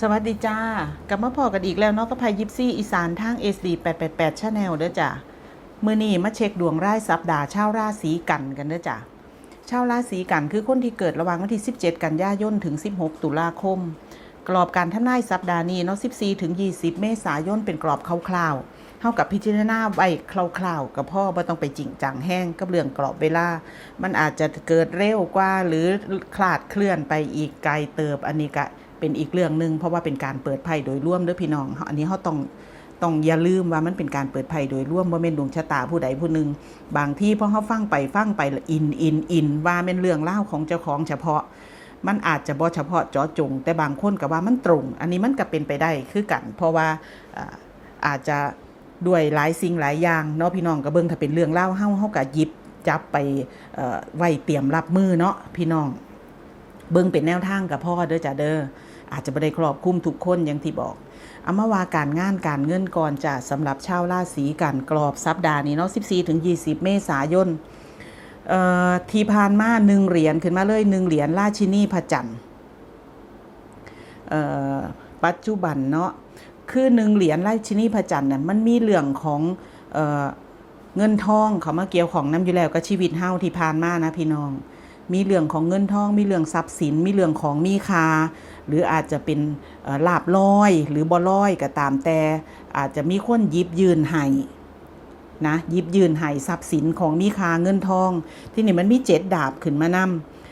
สวัสดีจ้ากลับมาพอกันอีกแล้วเนาะกับพายยิปซี่อีสานทาง SD 888 Channel เด้อจ้ะมือนี้มาเช็คดวงรายสัปดาห์ชาวราศีกันกันเด้อจ้ะชาวราศีกันคือคนที่เกิดระหว่างวันที่ 17 กันยายนถึง 16 ตุลาคม กรอบการทำนายสัปดาห์นี้เนาะ14 ถึง 20 เมษายนเป็นกรอบคร่าวๆเท่ากับพิจารณาไว้คร่าวๆ กับพ่อบ่ต้องไปจริงจังแห้งกับเรื่องกรอบเวลา มันอาจจะเกิดเร็วกว่าหรือคลาดเคลื่อนไปอีกไกลเติบอันนี้ก็ เป็นอีกเรื่องหนึ่งเพราะว่าเป็นการเปิดไพ่โดยร่วมเด้อพี่น้อง อันนี้เขาต้องต้องอย่าลืมว่ามันเป็นการเปิดไพ่โดยร่วมว่าเป็นดวงชะตาผู้ใดผู้หนึ่งบางที่พอเขาฟังไปฟังไปอินอินอินว่าเป็นเรื่องเล่าของเจ้าของเฉพาะ มันอาจจะบ่เฉพาะเจาะจง แต่บางคนก็ว่ามันตรง อันนี้มันก็เป็นไปได้คือกัน เพราะว่าอาจจะด้วยหลายสิ่งหลายอย่างเนาะพี่น้องก็เบิ่งถ้าเป็นเรื่องเล่าเฮาเฮาก็หยิบจับไปเอ่อไว้เตรียมรับมือเนาะพี่น้อง เบิ่งเป็นแนวทางกับพ่อเด้อจ้ะเด้อ อาจจะบ่ได้ครอบคลุมทุกคนอย่างที่บอกเอามาว่าการงานการเงินก่อนจะสำหรับชาวราศีกันกรอบสัปดาห์นี้เนาะ14ถึง20 เมษายนที่ผ่านมาหนึ่งเหรียญขึ้นมาเลยหนึ่งเหรียญราชินีพระจันทร์ปัจจุบันเนาะคือหนึ่งเหรียญราชินีพระจันทร์เนี่ยมันมีเรื่องของเออเงินทองเขามาเกี่ยวของน้ำอยู่แล้วก็ชีวิตเฮาที่ผ่านมานะพี่น้อง มีเรื่องของเงินทอง มีเรื่องทรัพย์สิน มีเรื่องของมีคา หรืออาจจะเป็นลาบลอย หรือบ่ลอยก็ตามแต่อาจจะมีคนยิบยืนให้นะยิบยืนให้ทรัพย์สินของมีคาเงินทอง ที่นี่มันมีเจ็ดดาบขึ้นมาน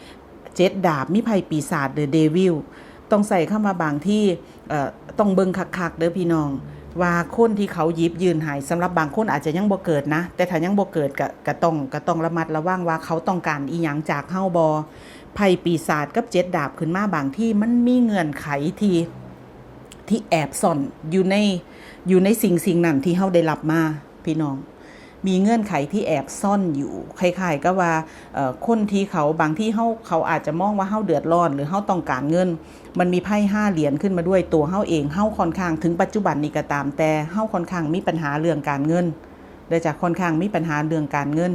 ำเจ็ดดาบมีภัยปีศาจเดอะเดวิลต้องใส่เข้ามาบางที่ต้องเบิงคักๆเด้อพี่น้อง ว่าคนที่เขายิบยืนหายสำหรับบางคนอาจจะยังบ่เกิดนะ แต่ถ้ายังบ่เกิดก็กต้องก็ต้องระมัดระวังว่าเขาต้องการอีหยังจากเฮาบ่ภัยปีศาจกับเจ็ดดาบขึ้นมาบางที่มันมีเงื่อนไขที่ที่แอบซ่อนอยู่ในอยู่ในสิ่งสิ่งนั้นที่เฮาได้รับมาพี่น้อง มีเงื่อนไขที่แอบซ่อนอยู่คล้ายๆก็ว่าคนที่เขาบางที่เฮาเขาอาจจะมองว่าเฮาเดือดร้อน หรือเฮาต้องการเงิน มันมีไพ่ห้าเหรียญขึ้นมาด้วยตัวเฮาเองเฮาค่อนข้างถึงปัจจุบันนี้ก็ตามแต่เฮาค่อนข้างมีปัญหาเรื่องการเงินเดยจากค่อนข้างมีปัญหาเรื่องการเงิน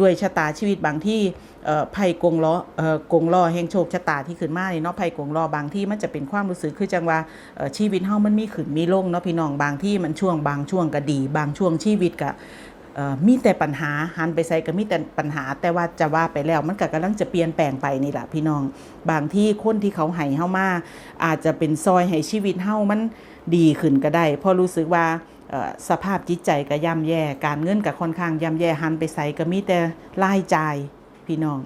ด้วยชะตาชีวิตบางที่ไพ่กงล้ออกงล้อแห่งโชคชะตาที่ขึ้นมานี่เนาะไพ่กงล้อบางที่มันจะเป็นความรู้สึกคือจังว่าชีวิตเฮามันมีขึ้นมีลงเนาะพี่น้องบางที่มันช่วงบางช่วงก็ดี บางช่วงชีวิตก็ มีแต่ปัญหาหันไปใส่ก็มีแต่ปัญหา แต่ว่าจะว่าไปแล้วมันก็กำลังจะเปลี่ยนแปลงไปนี่แหละพี่น้อง บางที่คนที่เขาให้เฮามาอาจจะเป็นซอยให้ชีวิตเฮามันดีขึ้นก็ได้เพราะรู้สึกว่าสภาพจิตใจก็ย่ำแย่ การเงินก็ค่อนข้างย่ำแย่หันไปใส่ก็มีแต่รายจ่ายพี่น้อง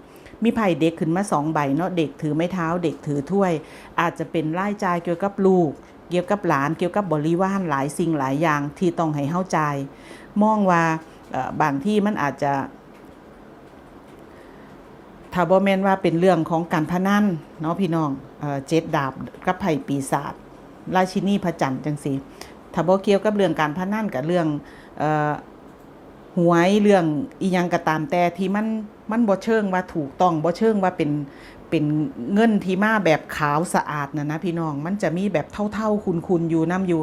มีไผ่เด็กขึ้นมาสองใบเนาะเด็กถือไม้เท้า เด็กถือถ้วย อาจจะเป็นรายจ่ายเกี่ยวกับลูก เกี่ยวกับหลานเกี่ยวกับบริวารหลายสิ่งหลายอย่างที่ต้องให้เฮาใจมองว่า บางที่มันอาจจะถ้าบ่แม่นว่าเป็นเรื่องของการพนันเนาะพี่น้องเอเจ็ดดาบกับไผ่ปีศาจราชินีพระจันทร์จังซี่ถ้าบ่เกี่ยวกับเรื่องการพนันกับเรื่องออหวยเรื่องอียังก็ตามแต่ที่มันมันบ่เชิงว่าถูกต้องบ่เชิงว่าเป็นเป็นเงินที่มาแบบขาวสะอาดนะนะพี่น้องมันจะมีแบบเท่าๆคุนๆอยู่นํอยู่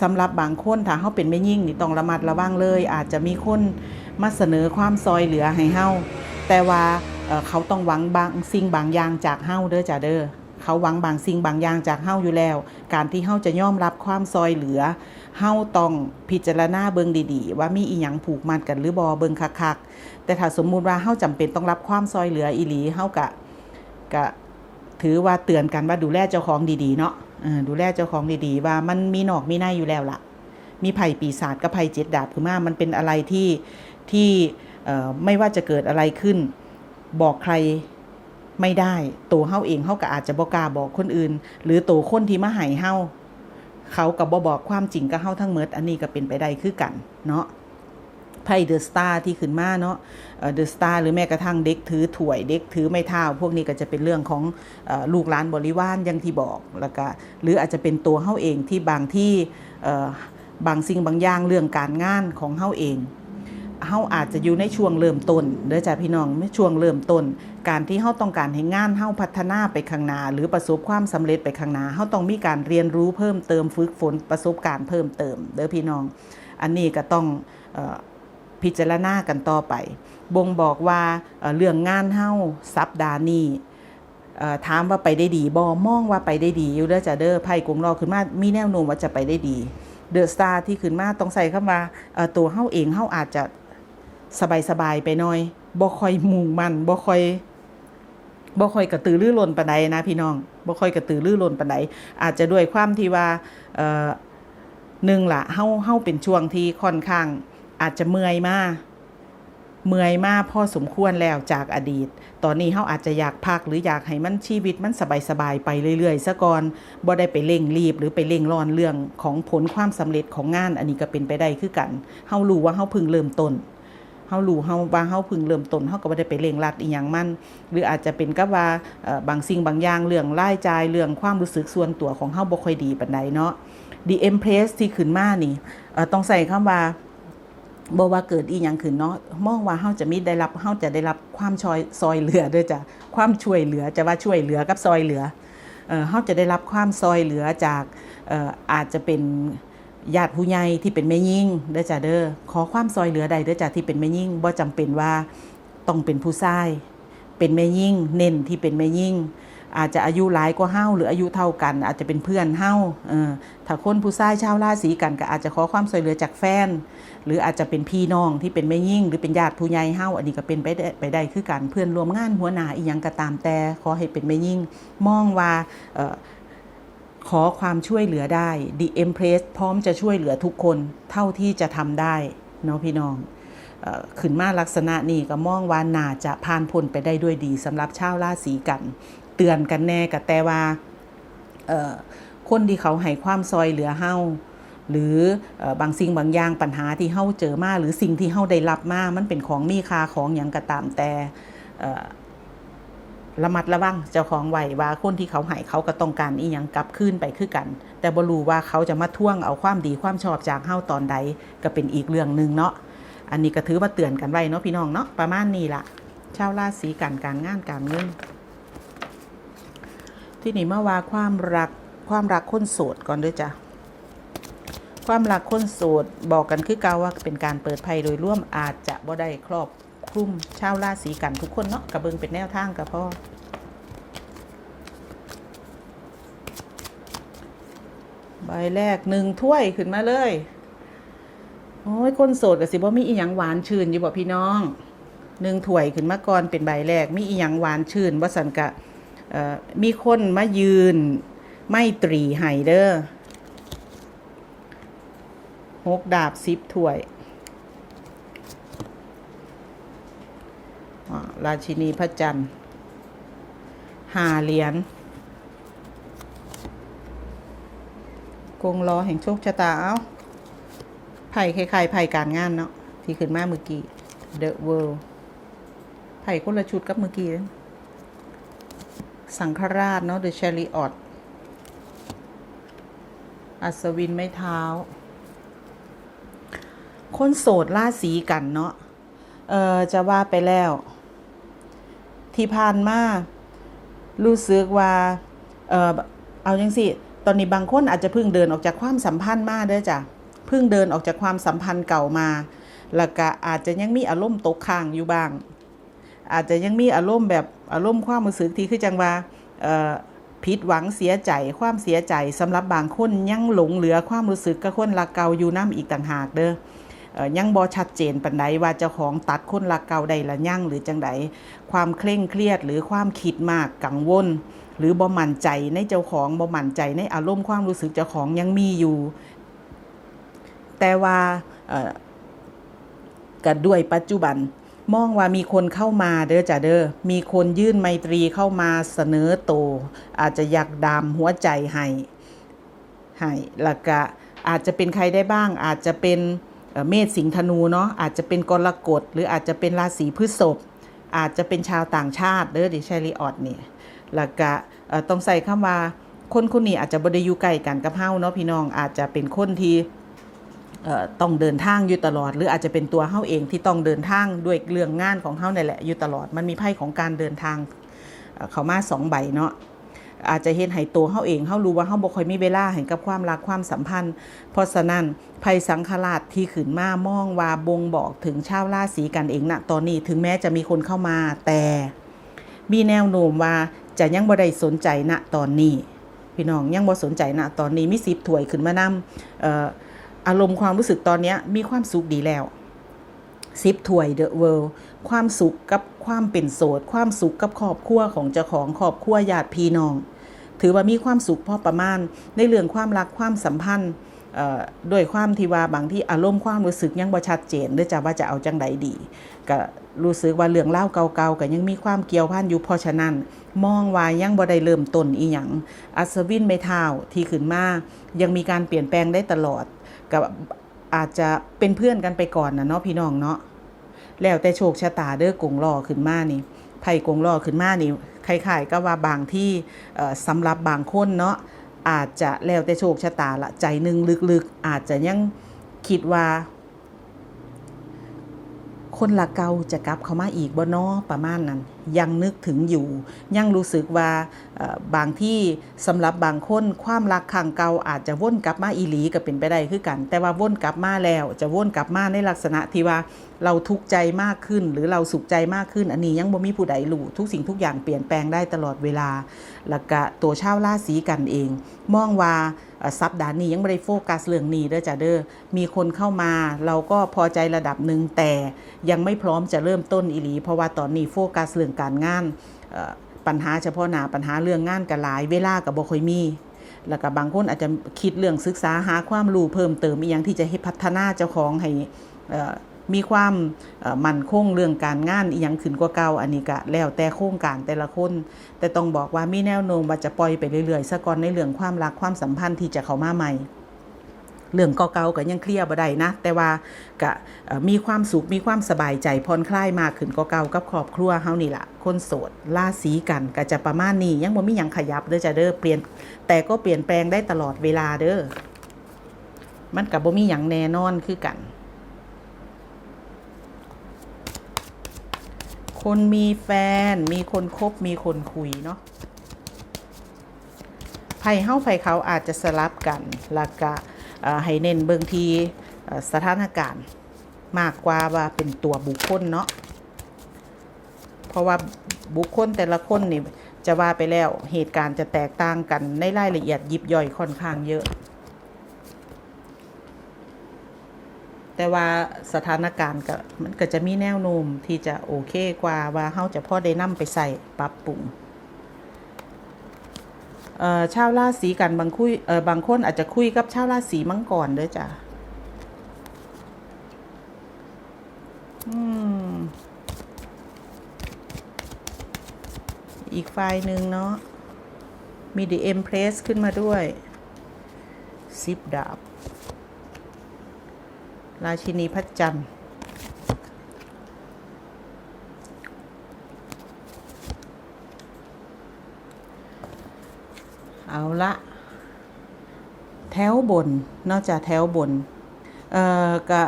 สำหรับบางคนถ้าเฮาเป็นแม่ยิ่งนี่ต้องระมัดระวังเลย อาจจะมีคนมาเสนอความซอยเหลือให้เฮาแต่ว่าเเขาต้องหวังบางสิ่งบางอย่างจากเฮาเด้อจ้าเด้อเขาหวังบางสิ่งบางอย่างจากเฮาอยู่แล้ว การที่เฮาจะยอมรับความซอยเหลือเฮาต้องพิจารณาเบิ่งดีๆ ว่ามีอีหยังผูกมัดกันหรือบ่เบิ่งคักๆแต่ถ้าสมมุติว่าเฮาจำเป็นต้องรับความซอยเหลืออีหลีเฮากะกะถือว่าเตือนกันว่าดูแลเจ้าของดีๆเนาะ ดูแลเจ้าของดีๆ ว่ามันมีหนอกมีในอยู่แล้วล่ะ มีภัยปีศาจกับภัยเจ็ดดาบคือมามันเป็นอะไรที่ที่ไม่ว่าจะเกิดอะไรขึ้น บอกใครไม่ได้ ตัวเฮาเองเฮาก็อาจจะบ่กล้าบอกคนอื่น หรือตัวคนที่มาให้เฮาเขาก็บ่บอกความจริงกับเฮาทั้งหมดอันนี้ก็เป็นไปได้คือกันเนาะไพ่เดอะสตาร์ที่ขึ้นมาเนาะ เดอะสตาร์หรือแม้กระทั่งเด็กถือถ้วยเด็กถือไม้เท้าพวกนี้ก็จะเป็นเรื่องของลูกหลานบริวารอย่างที่บอกแล้วก็หรืออาจจะเป็นตัวเฮาเองที่บางที่บางสิ่งบางอย่างเรื่องการงานของเฮาเองเฮาอาจจะอยู่ในช่วงเริ่มต้นเด้อจ้ะพี่น้องไม่ช่วงเริ่มต้น การที่เฮาต้องการให้งานเฮาพัฒนาไปข้างหน้าหรือประสบความสำเร็จไปข้างหน้าเฮาต้องมีการเรียนรู้เพิ่มเติมฝึกฝนประสบการณ์เพิ่มเติมเด้อพี่น้อง อันนี้ก็ต้องอ พิจารณากันต่อไป บ่งบอกว่าเเรื่องงานเฮ้าสัปดาห์นี้เอ่อถามว่าไปได้ดีบอมองว่าไปได้ดีอยู่เด้อจ้ะเด้อไพ่กงรอขึ้นมา มีแนวโน้มว่าจะไปได้ดี เดอะสตาร์ที่ขึ้นมาต้องใส่คำว่าเอ่อตัวเฮ้าเองเฮ้าอาจจะสบายๆไปหน่อยบ่ค่อยมุ่งมันบ่ค่อยบ่ค่อยกระตือรือร้นปานใดนะพี่น้องบ่ค่อยกระตือรือร้นปานใดอาจจะด้วยความที่ว่าหนึ่งละเฮาเฮาเป็นช่วงที่ค่อนข้าง อาจจะเมื่อยมาเมื่อยมาพอสมควรแล้วจากอดีต ตอนนี้เฮาอาจจะอยากพักหรืออยากให้มันชีวิตมันสบายๆไปเรื่อยๆซะก่อนบ่ได้ไปเร่งรีบหรือไปเร่งร้อนเรื่องของผลความสำเร็จของงาน อันนี้ก็เป็นไปได้คือกันเฮารู้ว่าเฮาพิ่งเริ่มต้นเฮารู้เฮาว่าเฮาพิ่งเริ่มต้นเฮาก็บ่ได้ไปเร่งรัดอีหยังมัน หรืออาจจะเป็นกับว่าบางสิ่งบางอย่างเรื่องรายจ่ายเรื่องความรู้สึกส่วนตัวของเฮาบ่ค่อยดีปานใดเนาะ The Empress ที่ขึ้นมานี่ต้องใส่คำว่า บ่ว่าเกิดอีหยังขึ้นเนาะมองว่าเฮาจะมีได้รับเฮาจะได้รับความช่วยซอยเหลือเด้อจ้ะความช่วยเหลือจะว่าช่วยเหลือกับซอยเหลือเอ่อเฮาจะได้รับความซอยเหลือจากเอ่ออาจจะเป็นญาติผู้ใหญ่ที่เป็นแม่ยิ่งเด้อจ้ะเด้อขอความซอยเหลือใดเด้อจ้ะที่เป็นแม่ยิ่งบ่จำเป็นว่าต้องเป็นผู้ชายเป็นแม่ยิ่งเน้นที่เป็นแม่ยิ่ง อาจจะอายุหลายกว่าเฮาหรืออายุเท่ากัน อาจจะเป็นเพื่อนเฮาเออถ้าคนผู้ชายชาวราศีกันก็อาจจะขอความช่วยเหลือจากแฟน หรืออาจจะเป็นพี่น้องที่เป็นแม่ยิ่ง หรือเป็นญาติผู้ใหญ่เฮาอันนี้ก็เป็นไปได้ไปได้คือกันเพื่อนรวมงานหัวหน้าอีหยังก็ตามแต่ขอให้เป็นแม่ยิ่ง มองว่าเออขอความช่วยเหลือได้ The Empress พร้อมจะช่วยเหลือทุกคนเท่าที่จะทำได้เนาะพี่น้องขึ้นมาลักษณะนี้ก็มองว่าน่าจะผ่านพ้นไปได้ด้วยดีสำหรับชาวราศีกัน เตือนกันแน่กับแต่ว่าคนที่เขาให้ความซอยเหลือเฮาหรืออบางสิ่งบางอย่างปัญหาที่เฮาเจอมาหรือสิ่งที่เฮาได้รับมามันเป็นของมีค่าของอย่างก็ตามแต่ระมัดระวังเจ้าของไว้ว่าคนที่เขาให้เขาก็ต้องการอีหยังกลับคืนไปคือกัน แต่บ่รู้ว่าเขาจะมาท่วงเอาความดีความชอบจากเฮาตอนใดก็เป็นอีกเรื่องหนึ่งเนาะอันนี้ก็ถือว่าเตือนกันไว้เนาะพี่น้องเนาะประมาณนี้ละชาวราศีกันการงานการเงิน ที่นี่มาว่าความรักความรักคนโสดก่อนด้วยจ้ะความรักคนโสดบอกกันคือเกาว่าเป็นการเปิดภัยโดยร่วมอาจจะบ่ได้ครอบคลุมชาวราศีกันทุกคนเนาะกระเบิงเป็นแนวทางกับพ่อใบแรกหนึ่งถ้วยขึ้นมาเลยโอ้ยคนโสดกับสิบ่มีอีหยังหวานชื่นอยู่บ่พี่น้องหนึ่งถ้วยขึ้นมาก่อนเป็นใบแรกมีอีหยังหวานชื่นว่าสันกะ มีคนมายืน ไม่ตรีไหเด้อหกดาบสิบถ้วย ราชินีพระจันทร์หาเหรียญกงล้อแห่งโชคชะตา เอ้าไผ่คล้ายๆไผ่การงานเนาะที่ขึ้นมาเมื่อกี้ The World ไผ่คนละชุดกับเมื่อกี้ สังฆราชเนาะ The Chariot อัศวินไม่เท้า คนโสดล่าสีกันเนาะเออจะว่าไปแล้ว ที่ผ่านมารู้สึกว่า เออเอาจังสิตอนนี้บางคนอาจจะเพิ่งเดินออกจากความสัมพันธ์มาเด้อจ้ะเพิ่งเดินออกจากความสัมพันธ์เก่ามา แล้วก็อาจจะยังมีอารมณ์ตกค้างอยู่บ้าง อาจจะยังมีอารมณ์แบบ อารมณ์ความรู้สึกที่คือจังว่าผิดหวังเสียใจความเสียใจสำหรับบางคนยังหลงเหลือความรู้สึกกับคนรักเก่าอยู่น้ำอีกต่างหากเด้อเอ่อยังบ่ชัดเจนปานใดว่าเจ้าของตัดคนรักเก่าได้ละยั่งหรือจังใดความเคร่งเครียดหรือความคิดมากกังวล หรือบ่มั่นใจในเจ้าของบ่มั่นใจในอารมณ์ความรู้สึกเจ้าของยังมีอยู่ แต่ว่ากันด้วยปัจจุบัน มองว่ามีคนเข้ามาเด้อจ้ะเด้อมีคนยื่นไมตรีเข้ามาเสนอโต อาจจะอยากดามหัวใจให้ให้แล้วก็อาจจะเป็นใครได้บ้าง อาจจะเป็นเมษสิงห์ธนูเนาะอาจจะเป็นกรกฎหรืออาจจะเป็นราศีพฤษภอาจจะเป็นชาวต่างชาติเด้อดิชาริออดเนี่ยแล้วก็ต้องใส่คำว่าคนคนนี้อาจจะบ่ได้อยู่ใกล้กันกับเฮาเนาะพี่น้องอาจจะเป็นคนที่ ต้องเดินทางอยู่ตลอด หรืออาจจะเป็นตัวเฮาเองที่ต้องเดินทางด้วยเรื่องงานของเฮานี่นแหละอยู่ตลอด มันมีไพ่ของการเดินทางเขามาสองใบเนาะอาจจะเห็นให้ตัวเฮาเองเฮารู้ว่าเฮาบ่ค่อยมีเวลาให้กับความรักความสัมพันธ์ เพราะฉะนั้นภัยสังขราชที่ขึ้นมามองว่าบ่งบอกถึงชาวราศีกันเองณตอนนี้ถึงแม้จะมีคนเข้ามาแต่มีแนวโน้มว่าจะยังบ่ได้สนใจณตอนนี้ พี่น้องยังบ่สนใจณตอนนี้มีสิบถวยขึ้นมานำเอ่อ อารมณ์ความรู้สึกตอนนี้มีความสุขดีแล้วสิบถ้วยเดอะเวิลด์ความสุขกับความเป็นโสด ความสุขกับครอบครัวของเจ้าของครอบครัวญาติพี่น้อง ถือว่ามีความสุขพอประมาณ ในเรื่องความรักความสัมพันธ์ด้วยความที่ว่าบางที่อารมณ์ความรู้สึกยังบ่ชัดเจนหรือจะว่าจะเอาจังใดดีก็รู้สึกว่าเรื่องเล่าเก่าๆก็ยังมีความเกี่ยวพันอยู่เพราะฉะนั้น มองว่ายังบ่ได้เริ่มต้นอีหยังอัศวินไม่เท้าที่ขึ้นมายังมีการเปลี่ยนแปลงได้ตลอด กับอาจจะเป็นเพื่อนกันไปก่อนนะเนาะพี่น้องเนาะแล้วแต่โชคชะตาเด้อกงล่อขึ้นมานี่ไพ่กงล่อขึ้นมานี่คล้ายๆก็ว่าบางที่เอ่อสำหรับบางคนเนาะอาจจะแล้วแต่โชคชะตาละใจหนึงลึกๆ อาจจะยังคิดว่า คนละเกาจะกลับเข้ามาอีกบ่นอประมาณนั้น ยังนึกถึงอยู่ ยังรู้สึกว่าบางที่สำหรับบางคนความรักครั้งเก่าอาจจะวนกลับมาอีหลีก็เป็นไปได้คือกัน แต่ว่าวนกลับมาแล้ว จะวนกลับมาในลักษณะที่ว่าเราทุกข์ใจมากขึ้น หรือเราสุขใจมากขึ้น อันนี้ยังบ่มีผู้ใดรู้ทุกสิ่งทุกอย่างเปลี่ยนแปลงได้ตลอดเวลาแล้วก็ตัวชาวราศีกันเอง มองว่า สัปดาห์นี้ยังไม่ได้โฟกัสเรื่องนี้เด้อจ้ะเด้อมีคนเข้ามาเราก็พอใจระดับหนึ่งแต่ยังไม่พร้อมจะเริ่มต้นอีหลีเพราะว่าตอนนี้โฟกัสเรื่องการงานปัญหาเฉพาะหน้าปัญหาเรื่องงานกับหลาย เวลากับบ่ค่อยมีแล้วก็บางคนอาจจะคิดเรื่องศึกษาหาความรู้เพิ่มเติมอีกอย่างที่จะให้พัฒนาเจ้าของให้อ่อ มีความมั่นคงเรื่องการงานอีกอย่างขึ้นกว่าเก่าอันนี้ก็แล้วแต่โครงการแต่ละคน แต่ต้องบอกว่ามีแนวโน้มว่าจะปล่อยไปเรื่อยๆซะก่อนในเรื่องความรักความสัมพันธ์ที่จะเข้ามาใหม่เรื่องเก่าๆก็ยังเคลียร์บ่ได้นะ แต่ว่าก็มีความสุขมีความสบายใจผ่อนคลายมากขึ้นกว่าเก่ากับครอบครัวเฮานี่ล่ะคนโสดราศีกันก็จะประมาณนี้ ยังบ่มีหยังขยับเด้อจ้ะเด้อเปลี่ยนแต่ก็เปลี่ยนแปลงได้ตลอดเวลาเด้อมันก็บ่มีหยังแน่นอนคือกัน คนมีแฟน มีคนคบ มีคนคุยเนาะไพ่เฮ้าไพ่เขาอาจจะสลับกันแล้วก็เอ่อให้เน้นเบิ่งทีสถานการณ์มากกว่าว่าเป็นตัวบุคคลเนาะ เพราะว่าบุคคลแต่ละคนนี่จะว่าไปแล้วเหตุการณ์จะแตกต่างกันในรายละเอียดยิบย่อยค่อนข้างเยอะ แต่ว่าสถานการณ์ก็มันก็จะมีแนวโน้มที่จะโอเคกว่าว่าเฮาจะพอได้นำไปใส่ปรับปรุงเอ่อชาวราศีกันบางคุยเอ่อบางคนอาจจะคุยกับชาวราศีมังกรเด้อจ้ะอืมอีกไฟล์หนึ่งเนาะมีดีเอ็มเพรสขึ้นมาด้วยซิปดาบ ราชินีพัดจันทร์เอาละแถวบนนอกจากแถวบนเอ่อก็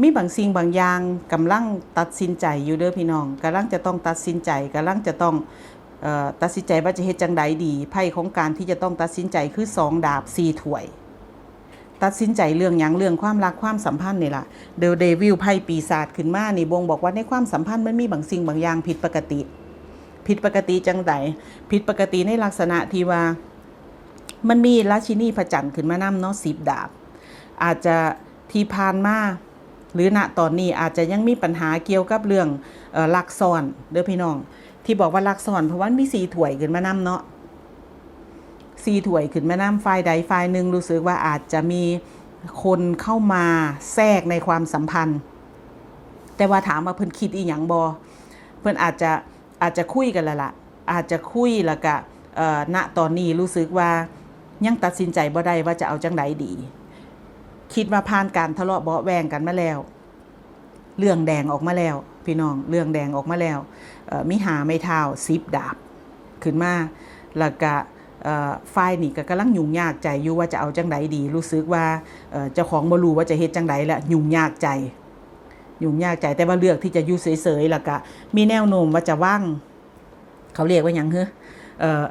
มีบางสิ่งบางอย่างกำลังตัดสินใจอยู่เด้อพี่น้องกำลังจะต้องตัดสินใจกำลังจะต้องเอ่อตัดสินใจว่าจะเฮ็ดจังใดดีไพ่ของการที่จะต้องตัดสินใจคือสองดาบสี่ถ้วย ตัดสินใจเรื่องหยังเรื่องความรักความสัมพันธ์นี่ล่ะเดลเดวิลไพ่ปีศาจขึ้นมานี่บ่งบอกว่าในความสัมพันธ์มันมีบางสิ่งบางอย่างผิดปกติ ผิดปกติจังใดผิดปกติในลักษณะที่ว่า มันมีราชินีพระจันทร์ขึ้นมานำเนาะสิบดาบ อาจจะที่ผ่านมาหรือณตอนนี้อาจจะยังมีปัญหาเกี่ยวกับเรื่องออลักซ้อนเด้อพี่น้อง ที่บอกว่าลักซ้อนเพราะว่ามีสีถ้วยขึ้นมานำเนาะ สีถวยขึ้นมาน้ำฝ่ายใดฝ่ายหนึ่งรู้สึกว่าอาจจะมีคนเข้ามาแทรกในความสัมพันธ์ แต่ว่าถามว่าเพิ่นคิดอีหยังบอเพิ่นอาจจะอาจจะคุยกันล้วล่ะอาจจะคุยล้วก็เอ่อณตอนนี้รู้สึกว่ายังตัดสินใจบ่ได้ว่าจะเอาจังไดดี คิดว่าผ่านการทะเลาะเบาะแวงกันมาแล้ว เรื่องแดงออกมาแล้ว พี่น้องเรื่องแดงออกมาแล้วมีหาไม่เท้าซิบดาบขึ้นมาแล้วก็ ฝ่ายนี่ก็กำลังยุ่งยากใจอยู่ว่าจะเอาจังไดดี รู้สึกว่าเจ้าของบ่รู้ว่าจะเฮ็ดจังไดและยุ่งยากใจ ยุ่งยากใจแต่ว่าเลือกที่จะอยู่เฉยๆล้วก็มีแนวโน้มว่าจะว่างเขาเรียกว่าหยังเฮ้อเอ่อ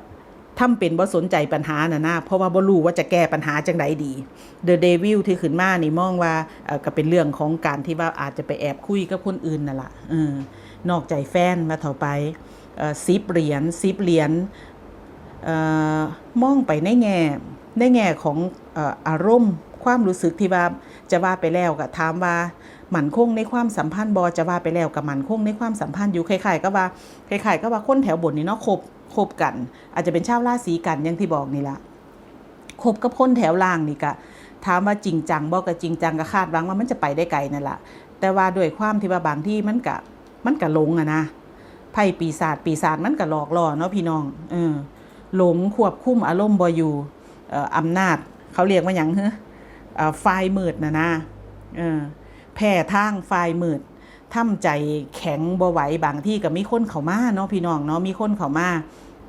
ทำเป็นบ่สนใจปัญหาน่ะนะเพราะว่าบ่รู้ว่าจะแก้ปัญหาจังไดดี The Devil ที่ขึ้นมานี่มองว่าก็เป็นเรื่องของการที่ว่าอาจจะไปแอบคุยกับคนอื่นนั่นล่ะอนอกใจแฟนมาเถ่าไปสิบเหรียญสิบเหรียญ มองไปในแง่ในแง่ของอารมณ์ความรู้สึกที่ว่าจะว่าไปแล้วก็ถามว่าหมั่นคงในความสัมพันธ์บอจะว่าไปแล้วกับหมั่นคงในความสัมพันธ์อยู่คล้ายๆก็ว่าคล้ายๆก็ว่าคนแถวบนนี่เนาะคบคบกัน อาจจะเป็นชาวราศีกันอย่างที่บอกนี่ละคบกับคนแถวล่างนี่ก็ถามว่าจริงจังบอกกับจริงจังก็คาดหวังว่ามันจะไปได้ไกลนั่นแหละแต่ว่าด้วยความที่ว่าบางที่มันกะมันกะลงอะนะไพ่ปีศาจปีศาจมันกะหลอกล่อเนาะพี่น้องเออ หลงควบคุมอารมณ์บอยู่อำนาจ เขาเรียกว่าอย่างเฮ้อไฟมืดนะนะแพ้ทางไฟมืดทำใจแข็งบ่ไหวบางที่ก็มีคนเข้ามาเนาะพี่น้องเนาะมีคนเข้ามา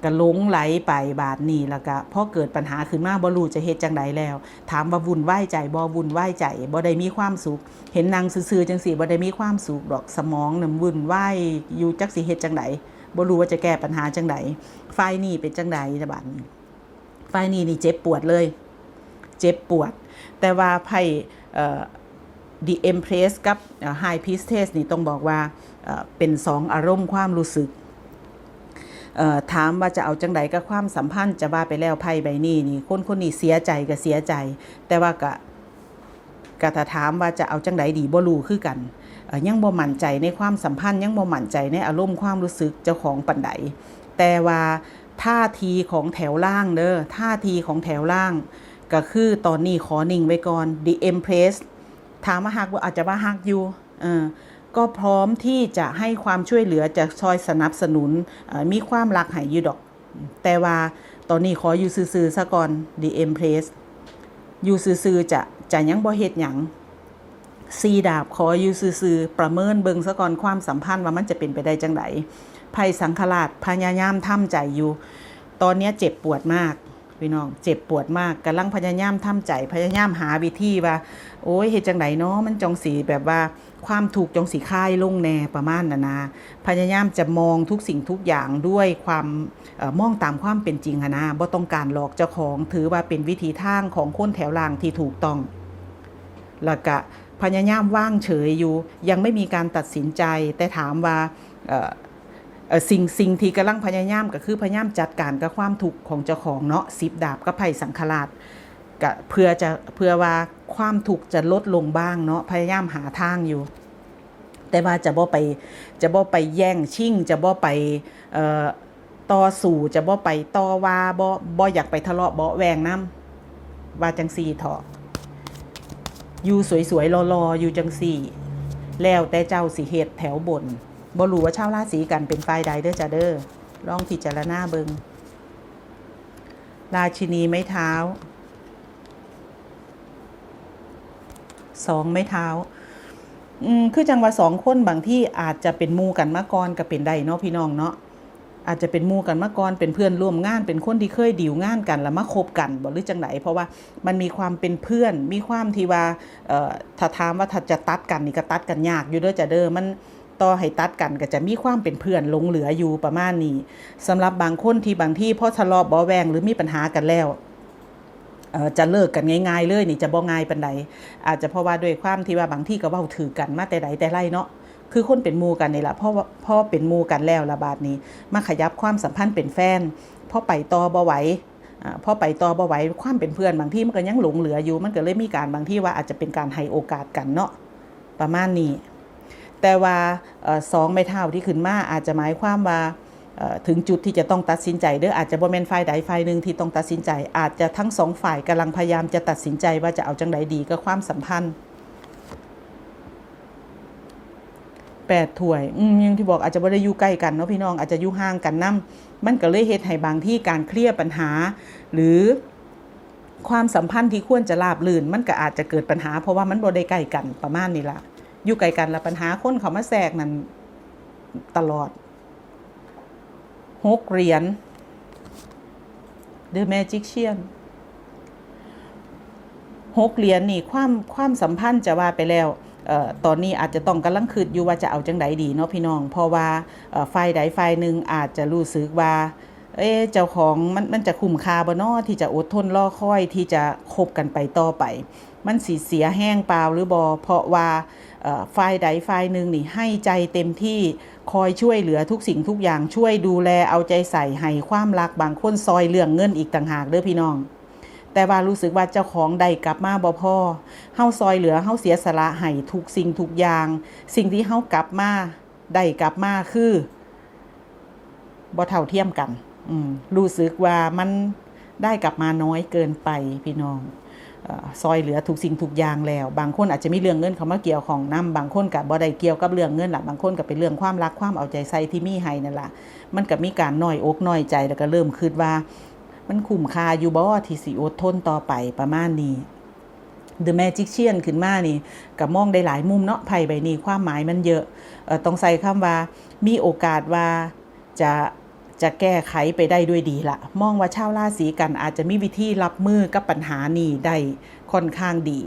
ก็หลงไหลไปบาดนี้แล้วก็พอเกิดปัญหาขึ้นมาบ่รู้จะเฮ็ดจังไดแล้ว ถามว่าวุ่นวายใจบ่วุ่นวายใจบ่ได้มีความสุข เห็นนางซื่อๆจังสี่บ่ได้มีความสุขดอกสมองน่ะวุ่นวายอยู่จักสิเฮ็ดจังไดบ่รู้ว่าจะแก้ปัญหาจังได ไฟนี่เป็นจังไดจะบาดไฟนี่นี่เจ็บปวดเลย เจ็บปวด แต่ว่าไพ่เอ่อ The Empress กับเอ่อ High Priestess นี่ต้องบอกว่าเเป็นสองอารมณ์ความรู้สึกถามว่าจะเอาจังใดกับความสัมพันธ์จะว่าไปแล้วไพ่ใบนี้นี่คนคนนี้เสียใจก็เสียใจ แต่ว่าก็ก็ถ้าถามว่าจะเอาจังใดดีบ่รู้คือกันยังบ่มั่นใจในความสัมพันธ์ยังบ่มั่นใจในอารมณ์ความรู้สึกเจ้าของปันใด แต่ว่าท่าทีของแถวล่างเด้อท่าทีของแถวล่าง ก็คือตอนนี้ขอนิ่งไว้ก่อน The Empress ถามว่าฮักว่าอาจจะว่าฮักอยู่เออก็พร้อมที่จะให้ความช่วยเหลือจะซอยสนับสนุนมีความรักให้อยู่ดอก แต่ว่าตอนนี้ขออยู่ซื่อๆซะก่อน The Empress อยู่ซื่อๆจะจะยังบ่เฮ็ดหยัง ซีดาบขออยู่ซื่อๆประเมินเบิงซะก่อนความสัมพันธ์ว่ามันจะเป็นไปได้จังไดไพ่สังขราชพยายามทำใจอยู่ ตอนนี้เจ็บปวดมากพี่น้องเจ็บปวดมากกำลังพยายามทำใจพยายามหาวิธีว่า โอ้ยเฮ็ดจังไดเนาะมันจองสีแบบว่าความถูกจองสีค่ายลงแน่ประมาณน่ะนะพยายามจะมองทุกสิ่งทุกอย่างด้วยความออมองตามความเป็นจริงอะนะบ่ต้องการหลอกเจ้าของถือว่าเป็นวิธีทางของคนแถวล่างที่ถูกต้องแล้วก็ พยายามว่างเฉยอยู่ ยังไม่มีการตัดสินใจ แต่ถามว่าสิ่งสิ่งที่กำลังพยายามก็คือพยายามจัดการกับความทุกของเจ้าของเนาะสิบดาบกับไผ่สังขราชก็เพื่อจะเพื่อว่าความทุกจะลดลงบ้างเนาะพยายามหาทางอยู่ แต่ว่าจะบ่ไปจะบ่ไปแย่งชิงจะบ่ไปต่อสู่จะบ่ไปต่อว่าบ่บ่อยากไปทะเลาะเบาะแวงน้ำว่าจังซีเถาะ อยู่สวยๆรอๆอยู่จังซี่ แล้วแต่เจ้าสิเฮ็ดแถวบนบ่รู้ว่าชาวราศีกันเป็นฝ่ายใดเด้อจ้าเด้อลองพิจารณาเบิงราชินีไม้เท้าสองไม้เท้าอืมคือจังหวะสองคนบางที่อาจจะเป็นมูกันมาก่อนก็เป็นได้เนาะพี่น้องเนาะ อาจจะเป็นมู่กันมาก่อนเป็นเพื่อนร่วมงาน เป็นคนที่เคยดีลงานกันแล้วมาคบกันบ่หรือจังไหนเพราะว่ามันมีความเป็นเพื่อน มีความที่ว่าเอ่อถ้าถามว่าถ้าจะตัดกันนี่ก็ตัดกันยากอยู่เด้อจะเด้อมันต่อให้ตัดกันก็จะมีความเป็นเพื่อนลงเหลืออยู่ประมาณนี้สำหรับบางคนที่บางที่พอทะเลาะเบาแวงหรือมีปัญหากันแล้วจะเลิกกันง่ายๆเลยนี่จะบ่ง่ายปานใดอาจจะเพราะว่าด้วยความที่ว่าบางที่ก็เว้าถือกันมาแต่ใดแต่ไรเนาะ คือคนเป็นมูกันนี่ละพราะว่อเป็นมูกันแล้วระบาดนี้ มาขยับความสัมพันธ์เป็นแฟนพ่อไปต่อบ่ไหวอ่าพอไปต่อบ่ไหวความเป็นเพื่อนบางที่มันก็ยังหลงเหลืออยู่ มันก็เลยมีการบางที่ว่าอาจจะเป็นการให้โอกาสกันเนาะประมาณนี้ แต่ว่าสองไม่เท่าที่ขึ้นมาอาจจะหมายความว่าถึงจุดที่จะต้องตัดสินใจเด้ออาจจะบ่แม่นฝ่ายใดฝ่ายหนึ่งที่ต้องตัดสินใจ อาจจะทั้งสองฝ่ายกำลังพยายามจะตัดสินใจว่าจะเอาจังใดดีกับความสัมพันธ์ แปดถ้วย อืมยังที่บอกอาจจะบ่ได้อยู่ใกล้กันเนาะพี่น้องอาจจะอยู่ห่างกันนํมันก็เลยเฮ็ดให้บางที่การเคลียร์ปัญหา หรือความสัมพันธ์ที่ควรจะราบรื่น มันก็อาจจะเกิดปัญหา เพราะว่ามันบ่ได้ใกล้กันประมาณนี้ละอยู่ไกลกันแล้วปัญหาคนเขามาแทรกนั่นตลอดหกเหรียญ The Magician หกเหรียญนี่ความความสัมพันธ์จะว่าไปแล้ว ตอนนี้อาจจะต้องกำลังคิดอยู่ว่าจะเอาจังใดดีเนาะพี่น้อง เพราะว่าฝ่ายใดฝ่ายหนึ่งอาจจะรู้สึกว่าเอ๊เจ้าของมันมันจะคุ้มค่าบ่เนาะที่จะอดทนรอคอยที่จะคบกันไปต่อไป มันสิเสียแห้งเปล่าหรือบ่เพราะว่าฝ่ายใดฝ่ายหนึ่งนี่ให้ใจเต็มที่คอยช่วยเหลือทุกสิ่งทุกอย่างช่วยดูแลเอาใจใส่ให้ความรักบางคนซอยเรื่องเงินอีกต่างหากเด้อพี่น้อง แต่ว่ารู้สึกว่าเจ้าของใดกลับมาบ่พ่อเฮาซอยเหลือเฮาเสียสละให้ทุกสิ่งทุกอย่าง สิ่งที่เฮากลับมาได้กลับมาคือบ่เท่าเทียมกันอืมรู้สึกว่ามันได้กลับมาน้อยเกินไปพี่น้องอซอยเหลือทุกสิ่งทุกอย่างแล้ว บางคนอาจจะมีเรื่องเงินเขามาเกี่ยวของนํบางคนกับบ่ได้เกี่ยวกับเรื่องเงินละบางคนก็เป็นเรื่องความรักความเอาใจใส่ที่มีให้นั่นละมันก็มีการน้อยอกน้อยใจแล้วก็เริ่มคิดว่า มันคุ้มค่าอยู่บ่ที่สิอดทนต่อไปประมาณนี้ The Magician ขึ้นมานี่ก็มองได้หลายมุมเนาะไพ่ใบนี้ความหมายมันเยอะเออต้องใส่คำว่า มีโอกาสว่าจะจะแก้ไขไปได้ด้วยดีละมองว่าชาวราศีกันอาจจะมีวิธีรับมือกับปัญหานี้ได้ค่อนข้างดี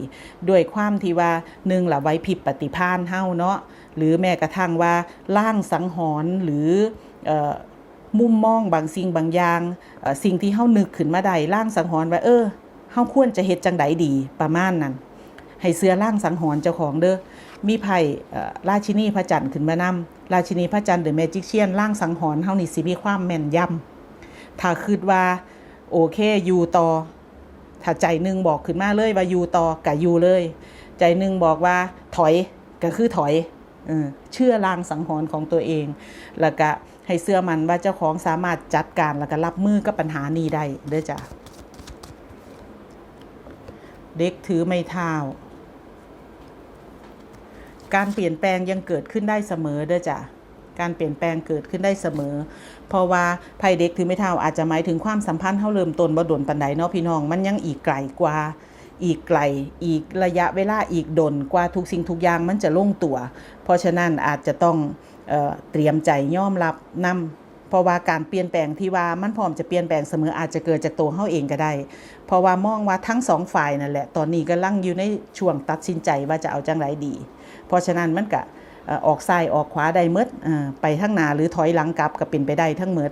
ด้วยความที่ว่าหนึ่งละไว้ผิดปฏิพานเฮาเนาะหรือแม้กระทั่งว่าล่างสังหรณ์หรือเอ่อ มุมมองบางสิ่งบางอย่างสิ่งที่เฮานึกขึ้นมาได้ล่างสังหรณ์ว่าเออเฮาควรจะเฮ็ดจังไดดีประมาณนั้นให้เสื้อล่างสังหรณ์เจ้าของเด้อมีไพ่ราชินีพระจันทร์ขึ้นมานำราชินีพระจันทร์เดอแมจิกเชียนล่างสังหรณ์เฮานี่สิมีความแม่นยำถ้าคิดว่าโอเคอยู่ต่อ ถ้าใจหนึงบอกขึ้นมาเลยว่าอยู่ต่อก็อยู่เลย ใจหนึงบอกว่าถอยก็คือถอย เออเชื่อลางสังหรณ์ของตัวเอง แล้วก็ให้เสื้อมันว่าเจ้าของสามารถจัดการแล้วก็รับมือกับปัญหานี้ได้เด้อจ้ะเด็กถือไม้เท้าการเปลี่ยนแปลงยังเกิดขึ้นได้เสมอเด้อจ้ะการเปลี่ยนแปลงเกิดขึ้นได้เสมอ เพราะว่าภัยเด็กถือไม้เท้าอาจจะหมายถึงความสัมพันธ์เท่าเริ่มต้นบ่ดนปันใดเนาะพี่น้อง มันยังอีกไกลกว่า อีกไกล อีกระยะเวลาอีกดนกว่าทุกสิ่งทุกอย่างมันจะลงตัว เพราะฉะนั้นอาจจะต้องเออเตรียมใจย่อมรับนำเพราะว่าการเปลี่ยนแปลงที่ว่ามันพร้อมจะเปลี่ยนแปลงเสมออาจจะเกิดจากตัวเฮาเองก็ได้ เพราะว่ามองว่าทั้งสองฝ่ายนั่นแหละ ตอนนี้กำลังอยู่ในช่วงตัดสินใจว่าจะเอาจังไรดี เพราะฉะนั้นมันก็ออกซ้ายออกขวาได้หมดเอ่อไปทั้งหน้าหรือถอยหลังกลับก็เป็นไปได้ทั้งหมด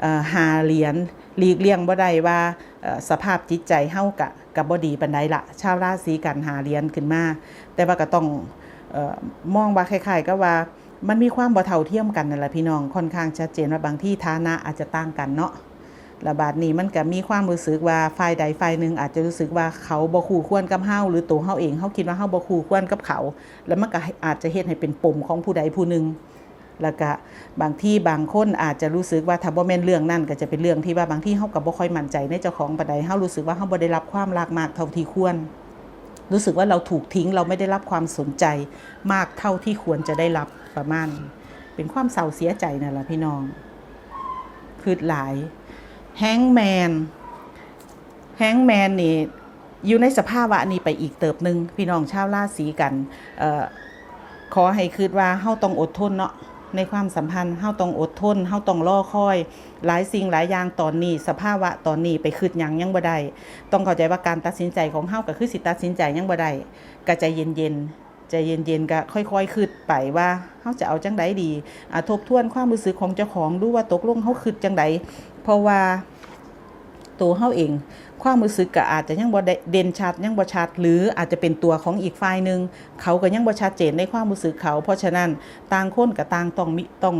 เอ่อหาเหรียญ หลีกเลี่ยงบ่ได้ว่าสภาพจิตใจเฮากะกับบ่ดีปานใดละชาวราศีกันหาเรียญขึ้นมา แต่ว่าก็ต้องออมองว่าคล้ายๆก็ว่ามันมีความบ่เท่าเทียมกันนั่นแหละพี่น้องค่อนข้างชัดเจนว่าบางที่ฐานะอาจจะต่างกันเนาะระบาดนี้มันก็มีความรู้สึกว่าฝ่ายใดฝ่ายหนึ่งอาจจะรู้สึกว่าเขาบ่คู่ควรกับเฮาหรือตัวเฮาเองเฮาคิดว่าเฮาบ่คู่ควรกับเขา แล้วมันก็อาจจะเฮ็ดให้เป็นปมของผู้ใดผู้หนึ่ง แล้วก็บางที่บางคนอาจจะรู้สึกว่าถ้าบ่แม่นเรื่องนั้นก็จะเป็นเรื่องที่ว่าบางที่เฮาก็บ่ค่อยมั่นใจในเจ้าของปานใดเฮารู้สึกว่าเฮาบ่ได้รับความรักมากเท่าที่ควร รู้สึกว่าเราถูกทิ้งเราไม่ได้รับความสนใจมากเท่าที่ควรจะได้รับประมาณ เป็นความเศร้าเสียใจนั่นแหละพี่น้องคือหลายแฮงแมนแฮงแมนนี่อยู่ในสภาพวะนี้ไปอีกเติบหนึ่งพี่น้องชาวราศีกันออขอให้คิดว่าเฮาต้องอดทนเนาะ ในความสัมพันธ์เฮาต้องอดทนเฮาต้องรอคอย หลายสิ่งหลายอย่างตอนนี้ สภาวะตอนนี้ไปคิดยังยังบ่ได้ต้องเข้าใจว่าการตัดสินใจของเฮาก็คือสิตัดสินใจยังบ่ได้ก็ใจเย็นๆใจเย็นๆก็ค่อยๆคิดไปว่าเฮาจะเอาจังไดดีอะทบทวนความรู้สึกของเจ้าของดูว่าตกลงเฮาคิดจังไดเพราะว่าตัวเฮาเอง ความรู้สึกก็อาจจะยังบ่ได้เด่นชัดยังบ่ชัด หรืออาจจะเป็นตัวของอีกฝ่ายหนึ่งเขาก็ยังบ่ชัดเจนในความรู้สึกเขา เพราะฉะนั้นต่างคนกับต่างต้องมิต้อง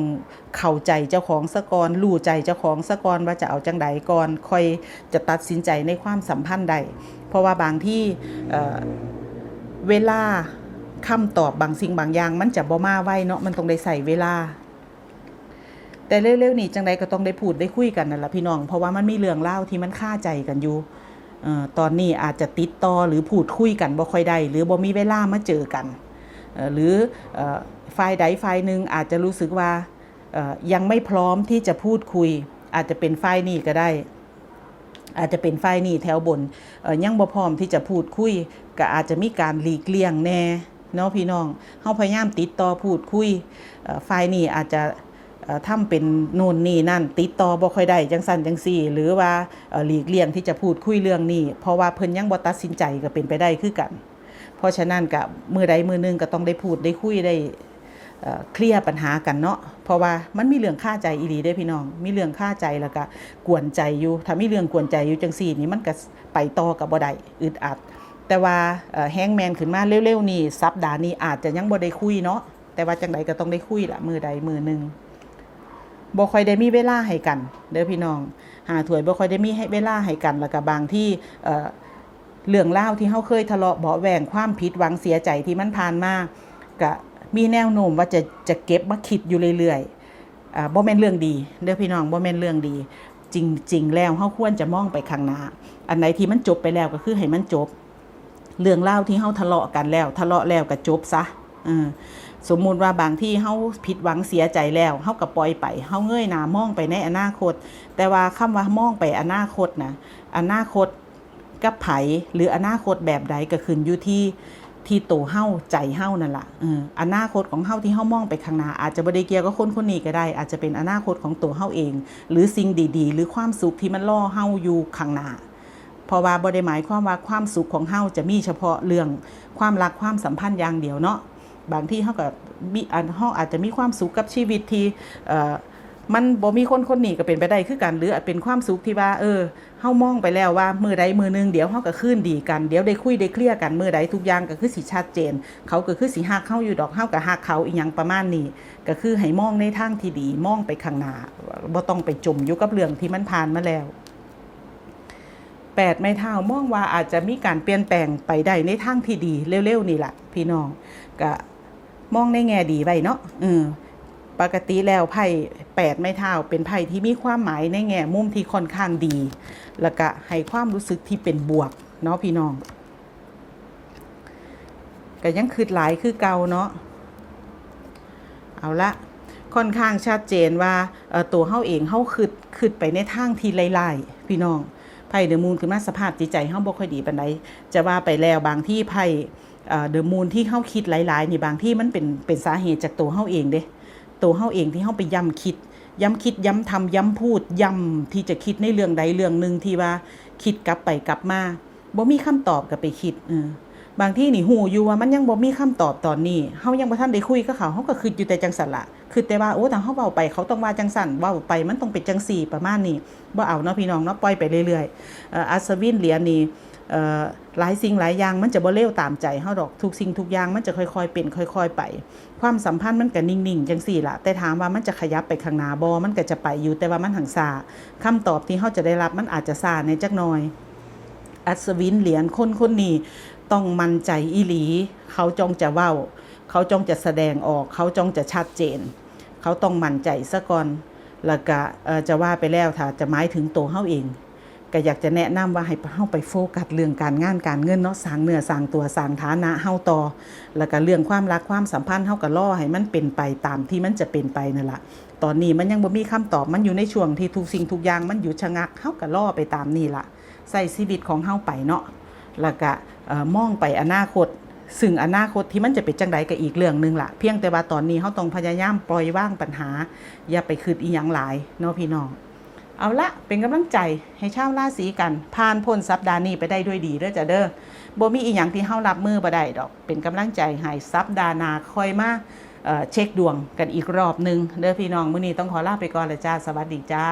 เข้าใจเจ้าของซะกอนรู้ใจเจ้าของซะกอนว่าจะเอาจังใดก่อนค่อยจะตัดสินใจในความสัมพันธ์ใด เพราะว่าบางที่เเวลาคำตอบบางสิ่งบางอย่าง มันจะบ่มาไว้เนาะมันต้องได้ใส่เวลา แต่เร็วๆนี้จังใดก็ต้องได้พูดได้คุยกันนั่นแหละพี่น้อง เพราะว่ามันมีเรื่องเล่าที่มันค่าใจกันอยู่ตอนนี้อาจจะติดต่อหรือพูดคุยกันบ่ค่อยได้หรือบ่มีเวลามาเจอกัน หรือฝ่ายใดฝ่ายหนึ่งอาจจะรู้สึกว่ายังไม่พร้อมที่จะพูดคุย อาจจะเป็นฝ่ายนี้ก็ได้ อาจจะเป็นฝ่ายนี้แถวบนยังบ่พร้อมที่จะพูดคุย ก็อาจจะมีการหลีกเลี่ยงแน่เนาะพี่น้องเฮาพยายามติดต่อพูดคุยฝ่ายนี้อาจจะ ทำเป็นโน่นนี่นั่น ติดต่อบ่ค่อยได้จังสันจังซี่ หรือว่าหลีกเลี่ยงที่จะพูดคุยเรื่องนี้ เพราะว่าเพิ่นยังบ่ตัดสินใจก็เป็นไปได้คือกัน เพราะฉะนั้นก็มือใดมือหนึงก็ต้องได้พูดได้คุยได้เคลียร์ปัญหากันเนาะเพราะว่ามันมีเรื่องค่าใจอีหลีเด้พี่น้อง มีเรื่องค่าใจแล้วก็กวนใจอยู่ถ้ามีเรื่องกวนใจอยู่จังซี่นี่มันก็ไปต่อกับบ่ได้อึดอัด แต่ว่าแฮงแมนขึ้นมาเร็วๆนี่สัปดาห์นี้อาจจะยังบ่ได้คุยเนาะแต่ว่าจังใดก็ต้องได้คุยละมือใดมือหนึ่ง บ่ค่อยได้มีเวลาให้กัน เด้อพี่น้อง หาถวยบ่ค่อยได้มีให้เวลาให้กันแล้วก็บางที่เอ่อเรื่องเล่าที่เฮาเคยทะเลาะเบาแหวงความผิดหวังเสียใจที่มันผ่านมาก็มีแนวโน้มว่าจะจะเก็บมาคิดอยู่เรื่อยๆอ่าบ่แม่นเรื่องดี เด้อพี่น้องบ่แม่นเรื่องดี จริง ๆ แล้วเฮาควรจะมองไปข้างหน้าอันไหนที่มันจบไปแล้วก็คือให้มันจบ เรื่องเล่าที่เฮาทะเลาะกันแล้ว ทะเลาะแล้วก็จบซะเออ สมมุติว่าบางที่เฮาผิดหวังเสียใจแล้วเฮาก็ปล่อยไปเฮาเงยหน้ามองไปในอนาคต แต่ว่าคำว่ามองไปอนาคตนะอนาคตกับไผหรืออนาคตแบบใดก็ขึ้นอยู่ที่ที่โตวเฮาใจเฮานั่นล่ะอออนาคตของเฮาที่เฮามองไปข้างหน้าอาจจะบ่ได้เกี่ยวกับคนคนนี้ก็ได้ อาจจะเป็นอนาคตของตัวเฮาเอง หรือสิ่งดีๆ หรือความสุขที่มันล่อเฮาอยู่ข้างหน้าเพราะว่าบ่ได้หมายความว่าความสุขของเฮาจะมีเฉพาะเรื่องความรักความสัมพันธ์อย่างเดียวเนาะ บางที่เฮาก็มีอันเฮาอาจจะมีความสุขกับชีวิตที่เอ่อมันบ่มีคนคนหนีก็เป็นไปได้คือกันหรืออาจเป็นความสุขที่ว่า เออเฮามองไปแล้วว่ามือใดมือหนึงเดี๋ยวเฮาก็คืนดีกันเดี๋ยวได้คุยได้เคลียร์กันมือใดทุกอย่างก็คือสิชัดเจน เขาก็คือสิฮักเฮาอยู่ดอกเฮาก็ฮักเขาอีหยังประมาณนี้ ก็คือให้มองในทางที่ดีมองไปข้างหน้าบ่ต้องไปจมอยู่กับเรื่องที่มันผ่านมาแล้วแปดไม้เท้ามองว่าอาจจะมีการเปลี่ยนแปลงไปได้ในทางที่ดีเร็วๆนี่แหละพี่น้องก็ มองในแง่ดีไว้เนาะเออปกติแล้วไพ่แปดไม้เท้าเป็นไพ่ที่มีความหมายในแง่มุมที่ค่อนข้างดี แล้วก็ให้ความรู้สึกที่เป็นบวกเนาะพี่น้องก็ยังคืดหลายคือเก่าเนาะเอาละค่อนข้างชัดเจนว่าตัวเฮาเองเฮาคืดคืดไปในทางที่ไล่ๆพี่น้องไพ่เดอะมูนขึ้นมาสภาพจิตใจเฮาบ่ค่อยดีปานใดจะว่าไปแล้วบางที่ไพ่ เดอะมูนที่เฮาคิดหลายๆนี่บางที่มันเป็นเป็นสาเหตุจากตัวเฮาเองเด้ตัวเฮาเองที่เฮาไปย้ำคิด ย้ำคิดย้ำทำย้ำพูดย้ำที่จะคิดในเรื่องใดเรื่องหนึ่งที่ว่าคิดกลับไปกลับมาบ่มีคำตอบก็ไปคิดเออบางที่นี่หูอยู่ว่ามันยังบ่มีคำตอบตอนนี้เฮายังบ่ทันได้คุยกับเขาเฮาก็คิดอยู่แต่จังสันละคือแต่ว่าโอ้ถ้าเฮาเว้าไปเขาต้องว่าจังสันเว้าไปมันต้องเป็นจังสี่ประมาณนี้บ่เอาเนาะพี่น้องเนาะปล่อยไปเรื่อยๆอัศวินเหรียญนี่เอ่อ หลายสิ่งหลายอย่างมันจะบ่เร็วตามใจเฮาดอกทุกสิ่งทุกอย่างมันจะค่อยๆเป็นค่อย ๆ ไป ความสัมพันธ์มันก็นิ่งๆจังสี่ล่ะแต่ถามว่ามันจะขยับไปข้างหน้าบ่มันก็จะไปอยู่แต่ว่ามันหังซาคำตอบที่เฮาจะได้รับมันอาจจะซาในจักหน่อย อัศวินเหรียญคนคนนี้ต้องมั่นใจอีหลี เขาจองจะเว้า เขาจองจะแสดงออก เขาจองจะชัดเจน เขาต้องมั่นใจซะก่อนแล้วก็จะว่าไปแล้วถ้าจะหมายถึงตัวเฮาเอง ก็อยากจะแนะนำว่าให้เฮาไปโฟกัสเรื่องการงานการเงินเนาะสร้างเนื้อสร้างตัวสร้างฐานะเฮาต่อ แล้วก็เรื่องความรักความสัมพันธ์เฮาก็รอให้มันเป็นไปตามที่มันจะเป็นไปนั่นละตอนนี้มันยังบ่มีคำตอบมันอยู่ในช่วงที่ทุกสิ่งทุกอย่างมันอยู่ชะงักเฮาก็รอไปตามนี่ล่ะใส่ชีวิตของเฮาไปเนาะแล้วก็มองไปอนาคตซึ่งอนาคตที่มันจะเป็นจังใดก็อีกเรื่องหนึงล่ะเพียงแต่ว่าตอนนี้เฮาต้องพยายามปล่อยว่างปัญหา อย่าไปคิดอีหยังหลายเนาะพี่น้อง เอาละเป็นกำลังใจให้ชาวราศีกันผ่านพ้นสัปดาห์นี้ไปได้ด้วยดีเด้อจ้ะเด้อบ่มีอีหยังที่เฮารับมือบ่ได้ดอก เป็นกำลังใจให้สัปดาห์หน้าคอยมาเเช็คดวงกันอีกรอบหนึงเด้อพี่น้องมื้อนี้ต้องขอลาไปก่อนและจ้าสวัสดีจ้า